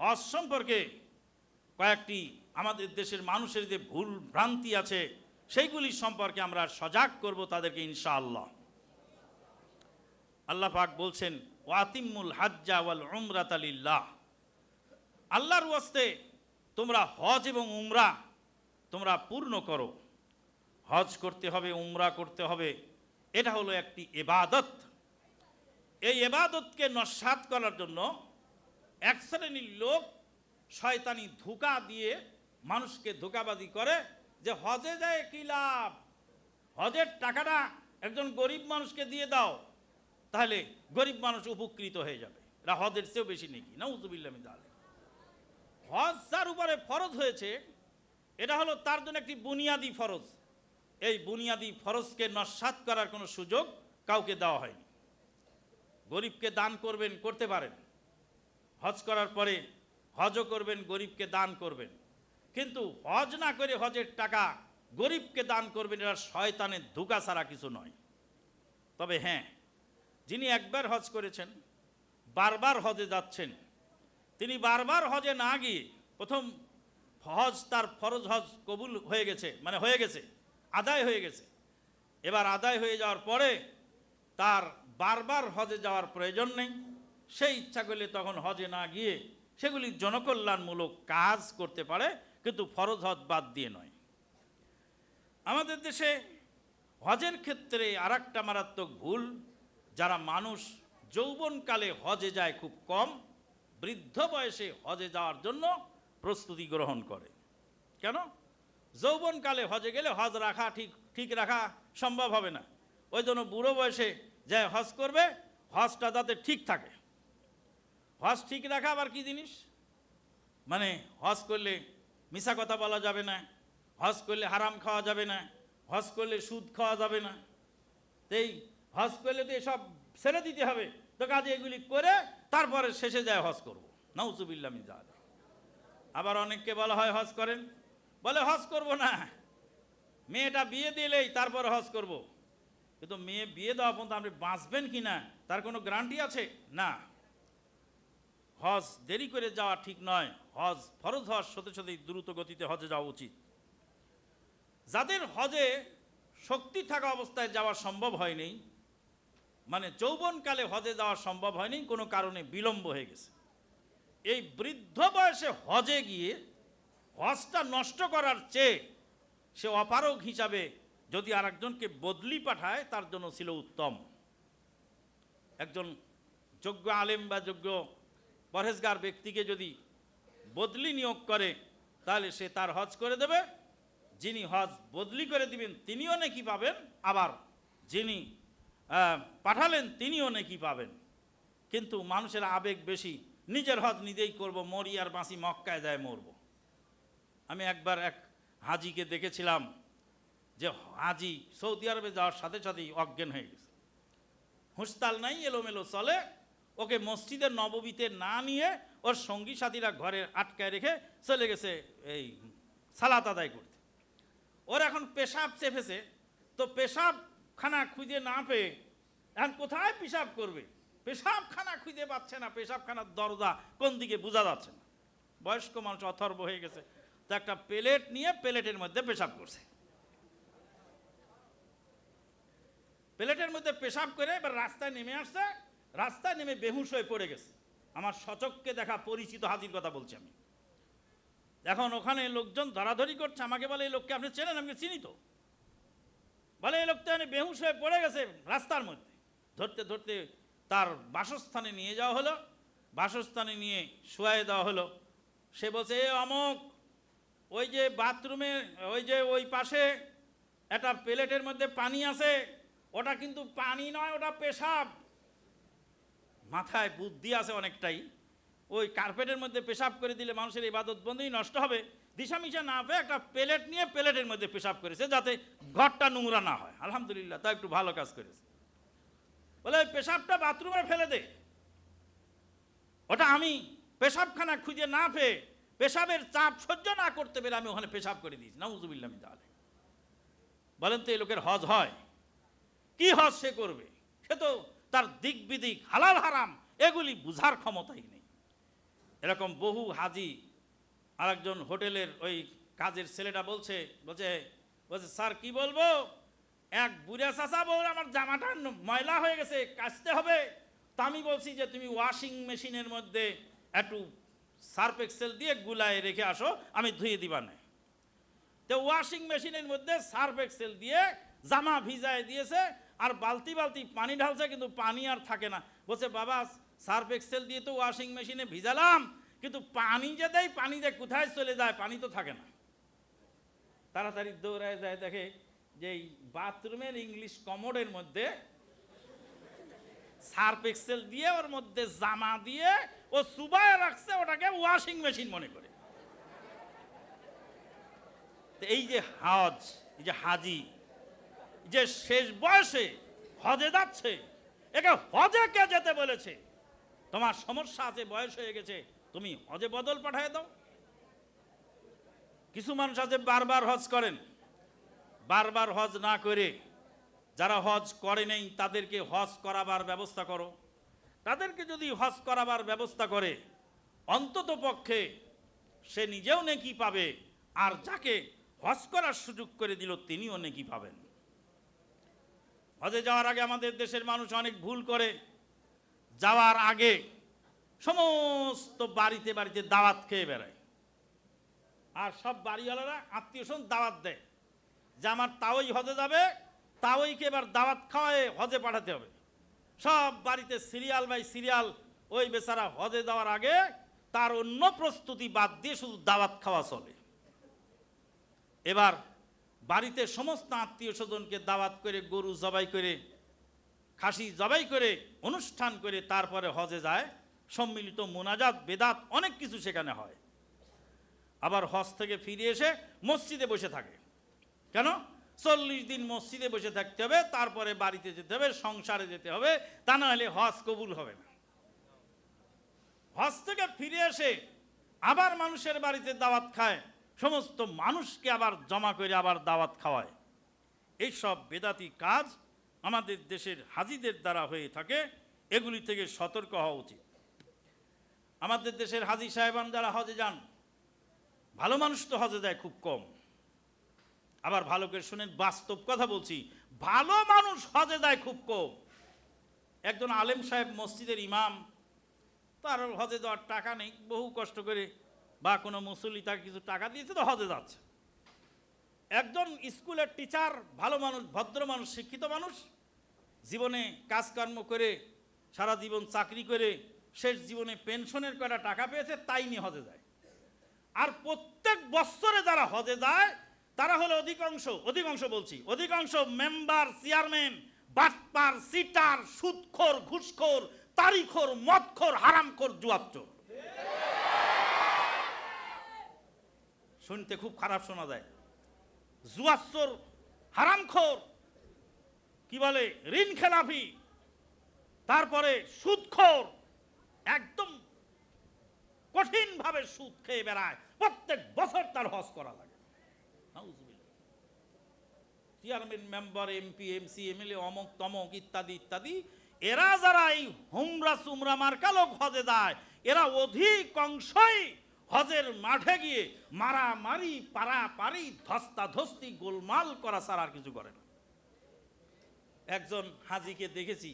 হজ সম্পর্কে কয়েকটি আমাদের দেশের মানুষের যে ভুল ভ্রান্তি আছে, সেইগুলি সম্পর্কে আমরা সজাগ করব তাদেরকে ইনশাআল্লাহ। আল্লাহ পাক বলছেন ওয়াতিমুল হাজ্জা ওয়াল উমরাত আলিল্লাহ আল্লাহর ওয়াস্তে তোমরা হজ এবং উমরা তোমরা পূর্ণ করো। হজ করতে হবে, উমরা করতে হবে, এটা হলো একটি এবাদত। এই এবাদতকে নস্বাত করার জন্য এক শ্রেণির লোক শয়তানি ধোকা দিয়ে মানুষকে ধোকাবাজি করে যে হজে যায় কি লাভ? হজের টাকাটা একজন গরিব মানুষকে দিয়ে দাও, তাহলে গরিব মানুষ উপকৃত হয়ে যাবে। এরা হজের চেয়েও বেশি নাকি। না উজুবিল্লামি তাহলে হজ যার উপরে ফরজ হয়েছে, এটা হলো তার জন্য একটি বুনিয়াদি ফরজ। এই বুনিয়াদি ফরজকে নস্বাত করার কোনো সুযোগ কাউকে দেওয়া হয়নি। গরিবকে দান করবেন, করতে পারেন। হজ করার পরে হজও করবেন, গরিবকে দান করবেন। কিন্তু হজ না করে হজের টাকা গরিবকে দান করবেন, এরা শয়তানের ধোকা ছাড়া কিছু নয়। তবে হ্যাঁ যিনি একবার হজ করেছেন, বারবার হজে যাচ্ছেন, তিনি বারবার হজে না গিয়ে প্রথম হজ তার ফরজ হজ কবুল হয়ে গেছে মানে হয়ে গেছে, আদায় হয়ে গেছে। এবার আদায় হয়ে যাওয়ার পরে তার বারবার হজে যাওয়ার প্রয়োজন নেই। সেই ইচ্ছা করলে তখন হজে না গিয়ে সেগুলি জনকল্যাণমূলক কাজ করতে পারে, কিন্তু ফরজ হজ বাদ দিয়ে নয়। আমাদের দেশে হজের ক্ষেত্রে আর একটা মারাত্মক ভুল, যারা মানুষ যৌবনকালে হজে যায় খুব কম, বৃদ্ধ বয়সে হজে যাওয়ার জন্য প্রস্তুতি গ্রহণ করে। কেন? যৌবনকালে হজে গেলে হজ রাখা ঠিক ঠিক রাখা সম্ভব হবে না। ওই জন্য বুড়ো বয়সে যায় হজ করবে, হজটা যাতে ঠিক থাকে। হজ ঠিক রাখা আবার কি জিনিস? মানে হজ করলে মিশা কথা বলা যাবে না, হজ করলে হারাম খাওয়া যাবে না, হজ করলে সুদ খাওয়া যাবে না। এই হজ করলে তো এসব ছেড়ে দিতে হবে। তো কাজে এগুলি করে তারপরে শেষে যায় হজ করব। নাউজুবিল্লামি জাহাদ আবার অনেককে বলা হয় হজ করেন। বলে, হজ করব না। মেয়েটা বিয়ে দিলেই তারপরে হজ করব। কিন্তু মেয়ে বিয়ে দেওয়া পর্যন্ত আপনি বাঁচবেন কি না, তার কোনো গ্যারান্টি আছে? না। হজ দেরি করে যাওয়া ঠিক নয়। হজ ফরজ হজ সাথে সাথেই দ্রুত গতিতে হজে যাওয়া উচিত। যাদের হজে শক্তি থাকা অবস্থায় যাওয়া সম্ভব হয়নি মানে যৌবনকালে হজে যাওয়া সম্ভব হয়নি, কোনো কারণে বিলম্ব হয়ে গেছে। এই বৃদ্ধ বয়সে হজে গিয়ে হজটা নষ্ট করার চেয়ে সে অপারগ হিসাবে যদি আর একজনকে বদলি পাঠায়, তার জন্য ছিল উত্তম। একজন যোগ্য আলেম বা যোগ্য পরহেজগার ব্যক্তিকে যদি বদলি নিয়োগ করে, তাহলে সে তার হজ করে দেবে। যিনি হজ বদলি করে দিবেন, তিনিও নাকি পাবেন। আবার যিনি পাঠালেন, তিনিও নাকি পাবেন। কিন্তু মানুষের আবেগ বেশি, নিজের হজ নিজেই করব, মরি আর বাঁচি মক্কায় যায় মরব। আমি একবার এক হাজিকে দেখেছিলাম, যে হাজি সৌদি আরবে যাওয়ার সাথে সাথেই অজ্ঞান হয়ে গেছে। হুঁসতাল নাই, এলোমেলো চলে। ওকে মসজিদের নববীতে না নিয়ে ওর সঙ্গী সাথীরা ঘরে আটকায় রেখে চলে গেছে এই সালাত আদায় করতে। ওর এখন পেশাব চেপেছে, তো পেশাবখানা খুঁজে না পেয়ে এখন কোথায় পেশাব করবে? পেশাবখানা খুঁজে পাচ্ছে না, পেশাবখানার দরজা কোন দিকে বোঝা যাচ্ছে না। বয়স্ক মানুষ অথর্ব হয়ে গেছে, তো একটা প্লেট নিয়ে প্লেটের মধ্যে পেশাব করছে। প্লেটের মধ্যে পেশাব করে এবার রাস্তায় নেমে আসছে রাস্তায় নেমে বেহুশ হয়ে পড়ে গেছে। আমার সচককে দেখা পরিচিত হাজির কথা বলছি আমি। এখন ওখানে লোকজন ধরাধরি করছে, আমাকে বলে, এই লোককে আপনি চেনেন? আমি চিনি তো? বলে, এই লোকটা এনে বেহুশ হয়ে পড়ে গেছে রাস্তার মধ্যে। ধরতে ধরতে তার বাসস্থানে নিয়ে যাওয়া হলো। বাসস্থানে নিয়ে শুয়াই দেওয়া হলো। সে বলছে, এ অমক, ওই যে বাথরুমে, ওই যে ওই পাশে একটা প্লেটের মধ্যে পানি আছে। ওটা কিন্তু পানি নয়, ওটা পেশাব। মাথায় বুদ্ধি আছে অনেকটাই, ওই কার্পেটের মধ্যে পেশাব করে দিলে মানুষের ইবাদত বন্ধই নষ্ট হবে। দিশামিশা না পেয়ে একটা প্লেট নিয়ে প্লেটের মধ্যে পেশাব করেছে যাতে ঘরটা নোংরা না হয়। আলহামদুলিল্লাহ তা একটু ভালো কাজ করেছে। বলে ওই পেশাবটা বাথরুমে ফেলে দে। ওটা আমি পেশাবখানা খুঁজে না পেয়ে পেশাবের চাপ সহ্য না করতে পেরে আমি ওখানে পেশাব করে দিয়েছি। না উজুবিল্লাহ আমি তাহলে বলেন তো এই লোকের হজ হয়? কি হজ সে করবে? সে তো তার দিক বিদিক, হালাল হারাম, এগুলি বুঝার ক্ষমতাই নেই। এরকম বহু হাজি, আরেকজন হোটেলের ওই কাজের ছেলেটা বলছে বলছে বলছে, স্যার, কি বলব? এক বুড়া চাষা বল আমার জামাটা ময়লা হয়ে গেছে, কাচতে হবে। তা আমি বলছি যে, তুমি ওয়াশিং মেশিনের মধ্যে একটু সার্ফ এক্সেল দিয়ে গুলায় রেখে আসো, আমি ধুয়ে দিবা না। তো ওয়াশিং মেশিনের মধ্যে সার্ফ এক্সেল দিয়ে জামা ভিজায় দিয়েছে আর বালতি বালতি পানি ঢালছে, কিন্তু পানি আর থাকে না। বলছে, বাবা, সার্ফ এক্সেল দিয়ে তো ওয়াশিং মেশিনে ভিজালাম, কিন্তু পানি যে দেয়, পানি যে কোথায় চলে যায়, পানি তো থাকে না। তাড়াতাড়ি দৌড়ায় যায়, দেখে যে এই বাথরুমের ইংলিশ কমোডের মধ্যে সার্ফ এক্সেল দিয়ে ওর মধ্যে জামা দিয়ে ও সুবায় রাখছে, ওটাকে ওয়াশিং মেশিন মনে করে। এই যে হজ, এই যে হাজি যে শেষ বয়সে হজে যাচ্ছে, একে হজে কে যেতে বলেছে? তোমার সমস্যা আছে, বয়স হয়ে গেছে, তুমি হজে বদল পাঠায় দাও। কিছু মানুষ আছে বারবার হজ করেন, বারবার হজ না করে যারা হজ করে নেই, তাদেরকে হজ করাবার ব্যবস্থা করো। তাদেরকে যদি হজ করাবার ব্যবস্থা করে, অন্তত পক্ষে সে নিজেও নেকি পাবে, আর যাকে হজ করার সুযোগ করে দিল, তিনিও নেকি পাবেন। হজে যাওয়ার আগে আমাদের দেশের মানুষ অনেক ভুল করে। যাওয়ার আগে সমস্ত বাড়িতে বাড়িতে দাওয়াত খেয়ে বেড়ায়। আর সব বাড়িওয়ালারা আত্মীয় স্বজন দাওয়াত দেয়। যে আমার তাওই হজে যাবে, তাওইকে এবার দাওয়াত খাওয়ায় হজে পাঠাতে হবে। সব বাড়িতে সিরিয়াল বাই সিরিয়াল ওই বেচারা হজে যাওয়ার আগে তার অন্য প্রস্তুতি বাদ দিয়ে শুধু দাওয়াত খাওয়া চলে। এবার বাড়িতে সমস্ত আত্মীয় স্বজনকে দাওয়াত করে, গরু জবাই করে, খাসি জবাই করে, অনুষ্ঠান করে, তারপরে হজে যায়। সম্মিলিত মোনাজাত, বেদাত, অনেক কিছু সেখানে হয়। আবার হজ থেকে ফিরে এসে মসজিদে বসে থাকে। কেন? চল্লিশ দিন মসজিদে বসে থাকতে হবে, তারপরে বাড়িতে যেতে হবে, সংসারে যেতে হবে, তা না হলে হজ কবুল হবে না। হজ থেকে ফিরে এসে আবার মানুষের বাড়িতে দাওয়াত খায়। সমস্ত মানুষকে আবার জমা করে আবার দাওয়াত খাওয়ায়। এইসব বেদাতি কাজ আমাদের দেশের হাজিদের দ্বারা হয়ে থাকে, এগুলি থেকে সতর্ক হওয়া উচিত। আমাদের দেশের হাজি সাহেবান যারা হজে যান, ভালো মানুষ তো হজে যায় খুব কম। আবার ভালো করে শুনেন, বাস্তব কথা বলছি, ভালো মানুষ হজে যায় খুব কম। একজন আলেম সাহেব মসজিদের ইমাম, তার হজে যাওয়ার টাকা নেই, বহু কষ্ট করে বা কোনো মুসল্লি তাকে কিছু টাকা দিয়েছে তো হজে যাচ্ছে। একজন স্কুলের টিচার ভালো মানুষ, ভদ্র মানুষ, শিক্ষিত মানুষ, জীবনে কাজকর্ম করে, সারা জীবন চাকরি করে, শেষ জীবনে পেনশনের কয়টা টাকা পেয়েছে তাই নিয়ে হজে যায়। আর প্রত্যেক বছরে যারা হজে যায়, তারা হলো অধিকাংশ অধিকাংশ বলছি, অধিকাংশ মেম্বার চেয়ারম্যান বাটপার সিটার সুদখোর, ঘুষখোর, তারিখোর, মদখোর, হারামখোর জুয়াচ্চোর শুনতে খুব খারাপ শোনা যায়। জুয়াচ্চোর, হারামখোর, কি বলে, ঋণ খেলাফি, তারপরে সুদখোর, একদম কঠিনভাবে সুদ খেয়ে বেড়ায়। প্রত্যেক বছর তার হজ করা লাগে। Chairman, member, MP, MC, MLA, অমক, তমক ইত্যাদি ইত্যাদি। এরা যারা এই হুমরা সুমরা মার্কা লোক হজে যায়, এরা অধিকাংশই হজের মাঠে গিয়ে মারামারি, পারাপারি ধস্তা ধস্তি গোলমাল করা ছাড়া আর কিছু করে না। একজন হাজিকে দেখেছি,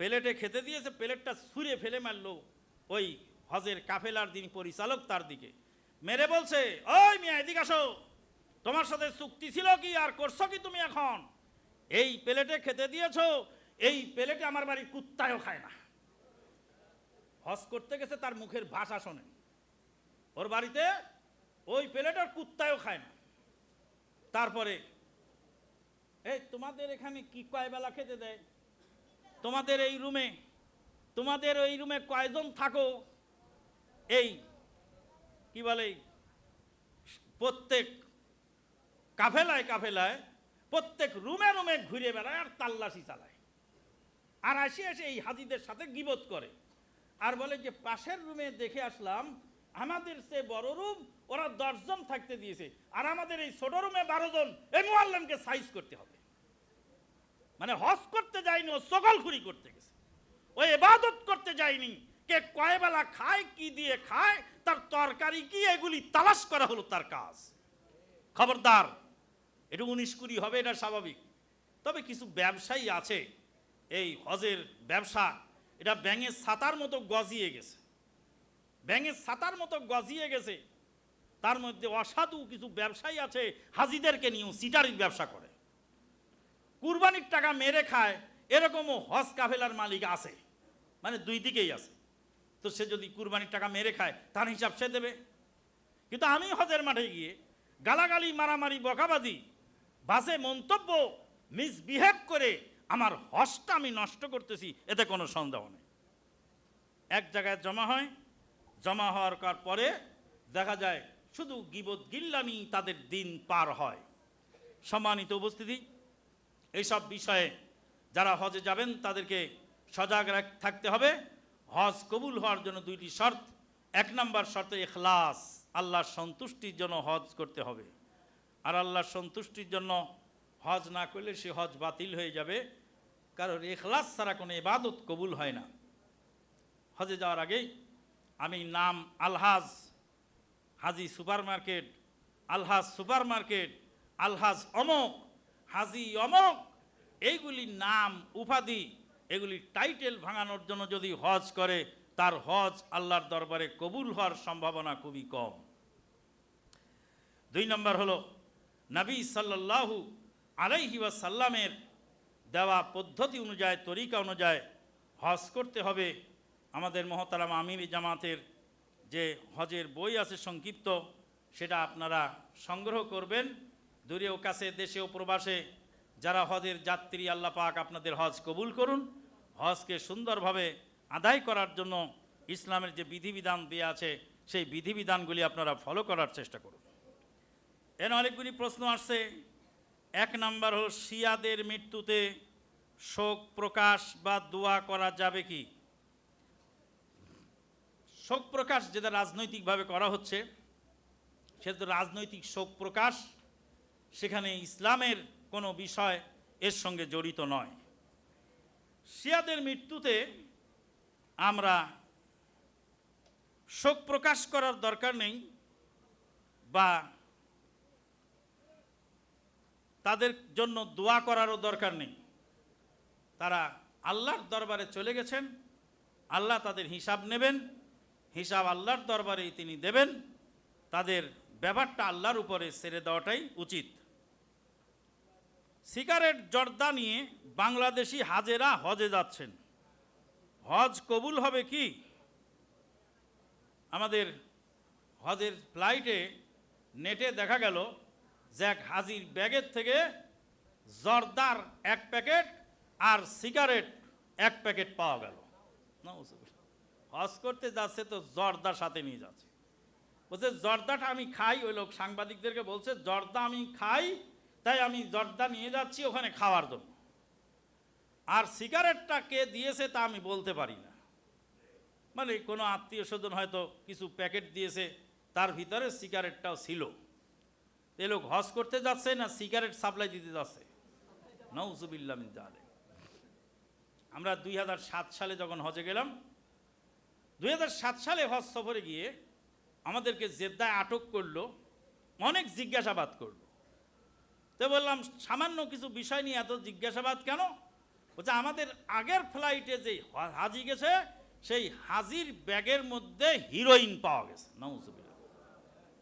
প্লেটে খেতে দিয়েছে, প্লেটটা ছুঁড়ে ফেলে মারলো ওই হজের কাফেলার দিন পরিচালক তার দিকে। মেরে বলছে, ওই মিয়া, এদিকে আসো। তোমার সাথে চুক্তি ছিল কি আর করছ কি তুমি এখন? এই প্লেটে খেতে দিয়েছ, এই প্লেটে আমার বাড়ির কুত্তায়ও খায় না। হজ করতে গেছে, তার মুখের ভাষা শোনেন। ওর বাড়িতে ওই প্লেটের কুত্তায়ও খায় না। তারপরে, এই, তোমাদের এখানে কি কয় বেলা খেতে দেয়? তোমাদের এই রুমে, তোমাদের ওই রুমে কয়জন থাকো? এই, কি বলে, প্রত্যেক কাফেলায় কাফেলায়, প্রত্যেক রুমে রুমে ঘুরে বেড়ায় আর তাল্লাশি চালায়। আর আসি এসে এই হাজিদের সাথে গিবত করে। আর বলে যে, পাশের রুমে দেখে আসলাম আমাদের সে বড় রুম, ওরা দশজন থাকতে দিয়েছে। আর আমাদের এই ছোট রুমে বারো জন, এই মোয়াল্লামকে সাইজ করতে হবে। মানে হজ করতে যায়নি, ও সকল সকলখুরি করতে গেছে। ও এবাদত করতে যায়নি, কে কয় বেলা খায়, কি দিয়ে খায়, তার তরকারি কি, এগুলি তালাশ করা হলো তার কাজ। খবরদার, এটা উনিশ কুড়ি হবে, এটা স্বাভাবিক। তবে কিছু ব্যবসায়ী আছে, এই হজের ব্যবসা, এটা ব্যাঙের ছাতার মতো গজিয়ে গেছে। ব্যাঙের ছাতার মতো গজিয়ে গেছে। তার মধ্যে অসাধু কিছু ব্যবসায়ী আছে, হাজিদেরকে নিয়েও সিটারির ব্যবসা করে। কুরবানির টাকা মেরে খায়, এরকমও হজ কাফেলার মালিক আছে। মানে দুই দিকেই আছে। তো সে যদি কুরবানির টাকা মেরে খায়, তার হিসাব সে দেবে। কিন্তু আমি হজের মাঠে গিয়ে গালাগালি, মারামারি বকাবাদি বাসে মন্তব্য, মিসবিহেভ করে আমার হজটা আমি নষ্ট করতেছি, এতে কোনো সন্দেহ নেই। এক জায়গায় জমা হয় জমা হওয়ার পরে দেখা যায় শুধু গিবত গিল্লামি তাদের দিন পার হয়। সম্মানিত উপস্থিতি, এইসব বিষয়ে যারা হজে যাবেন তাদেরকে সজাগ থাকতে হবে। হজ কবুল হওয়ার জন্য দুইটি শর্ত। এক নম্বর শর্ত এখলাস আল্লাহর সন্তুষ্টির জন্য হজ করতে হবে। আর আল্লাহর সন্তুষ্টির জন্য হজ না করলে সে হজ বাতিল হয়ে যাবে। কারণ এখলাস ছাড়া কোনো ইবাদত কবুল হয় না। হজে যাওয়ার আগেই আমি নাম আলহাজ হাজি সুপার মার্কেট আলহাজ সুপার মার্কেট আলহাজ অমক, হাজি অমক। এইগুলি নাম উপাধি, এগুলি টাইটেল ভাঙানোর জন্য যদি হজ করে, তার হজ আল্লাহর দরবারে কবুল হওয়ার সম্ভাবনা খুবই কম। দুই নম্বর হলো, নবী সাল্লাল্লাহু আলাইহি ওয়াসাল্লামের দেওয়া পদ্ধতি অনুযায়ী, তরিকা অনুযায়ী হজ করতে হবে। আমাদের মহতারাম আমির জামাতের যে হজের বই আছে সংক্ষিপ্ত, সেটা আপনারা সংগ্রহ করবেন। দূরেও কাছে দেশেও প্রবাসে যারা হজের যাত্রী, আল্লাহ পাক আপনাদের হজ কবুল করুন। হজকে সুন্দরভাবে আদায় করার জন্য ইসলামের যে বিধিবিধান দেওয়া আছে, সেই বিধিবিধানগুলি আপনারা ফলো করার চেষ্টা করুন। এর অনেকগুলি প্রশ্ন আসছে। এক নাম্বার হল, শিয়াদের মৃত্যুতে শোক প্রকাশ বা দোয়া করা যাবে কি? শোক প্রকাশ যেটা রাজনৈতিকভাবে করা হচ্ছে, সেটা তো রাজনৈতিক শোক প্রকাশ। সেখানে ইসলামের কোনো বিষয় এর সঙ্গে জড়িত নয়। শিয়াদের মৃত্যুতে আমরা শোক প্রকাশ করার দরকার নেই বা তাদের জন্য দোয়া করারও দরকার নেই। তারা আল্লাহর দরবারে চলে গেছেন, আল্লাহ তাদের হিসাব নেবেন। হিসাব আল্লাহর দরবারেই তিনি দেবেন। তাদের ব্যাপারটা আল্লাহর উপরে ছেড়ে দেওয়াটাই উচিত। সিগারেট জর্দা নিয়ে বাংলাদেশি হাজেরা হজে যাচ্ছেন। হজ কবুল হবে কি? আমাদের হজের ফ্লাইটে নেটে দেখা গেল যে এক হাজির ব্যাগের থেকে জর্দার এক প্যাকেট আর সিগারেট এক প্যাকেট পাওয়া গেল। নাউজুবিল্লাহ। হজ করতে যাচ্ছে তো জর্দার সাথে নিয়ে যাচ্ছে। বলছে, জর্দাটা আমি খাই। ওই লোক সাংবাদিকদেরকে বলছে, জর্দা আমি খাই, তাই আমি জর্দা নিয়ে যাচ্ছি ওখানে খাওয়ার জন্য। আর সিগারেটটা কে দিয়েছে তা আমি বলতে পারি না। মানে কোনো আত্মীয় স্বজন হয়তো কিছু প্যাকেট দিয়েছে, তার ভিতরে সিগারেটটাও ছিল। এ লোক হজ করতে যাচ্ছে না সিগারেট সাপ্লাই দিতে যাচ্ছে। নৌজুবিল্লা মিন আমরা দুই হাজার সাত সালে যখন হজে গেলাম দুই হাজার সাত সালে হজ সফরে গিয়ে আমাদেরকে জেদ্দায় আটক করল, অনেক জিজ্ঞাসাবাদ করল। তো বললাম, সামান্য কিছু বিষয় নিয়ে এত জিজ্ঞাসাবাদ কেন? বলছে, আমাদের আগের ফ্লাইটে যে হাজি গেছে, সেই হাজির ব্যাগের মধ্যে হিরোইন পাওয়া গেছে। নৌজুবিল্লাহ